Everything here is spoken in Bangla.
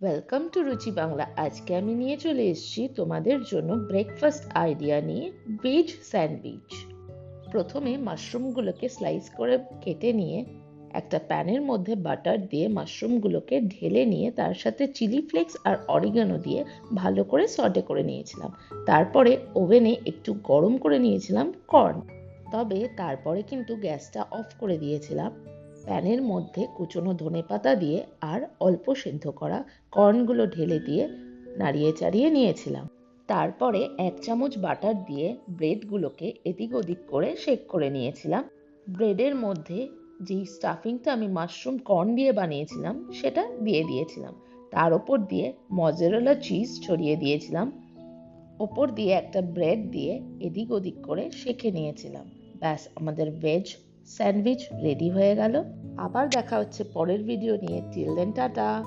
ওয়েলকাম টু রুচি বাংলা আজকে আমি নিয়ে চলে এসেছি তোমাদের জন্য ব্রেকফাস্ট আইডিয়া নিয়ে ভেজ স্যান্ডউইচ প্রথমে মাশরুমগুলোকে স্লাইস করে কেটে নিয়ে একটা প্যানের মধ্যে বাটার দিয়ে মাশরুমগুলোকে ঢেলে নিয়ে তার সাথে চিলি ফ্লেক্স আর অরিগানো দিয়ে ভালো করে সটে করে নিয়েছিলাম। তারপরে ওভেনে একটু গরম করে নিয়েছিলাম কর্ন তবে তারপরে কিন্তু গ্যাসটা অফ করে দিয়েছিলাম। প্যানের মধ্যে কুচনো ধনেপাতা দিয়ে আর অল্প সেদ্ধ করা কর্নগুলো ঢেলে দিয়ে নাড়িয়ে চাড়িয়ে নিয়েছিলাম। তারপরে এক চামচ বাটার দিয়ে ব্রেডগুলোকে এদিক ওদিক করে শেক করে নিয়েছিলাম। ব্রেডের মধ্যে যেই স্টাফিংটা আমি মাশরুম কর্ন দিয়ে বানিয়েছিলাম, সেটা দিয়ে দিয়েছিলাম। তার ওপর দিয়ে মজারেলা চিজ ছড়িয়ে দিয়েছিলাম। ওপর দিয়ে একটা ব্রেড দিয়ে এদিক ওদিক করে শেখে নিয়েছিলাম। ব্যাস, আমাদের ভেজ স্যান্ডউইচ রেডি হয়ে গেল। আবার দেখা হচ্ছে পরের ভিডিও নিয়ে। Till then tata.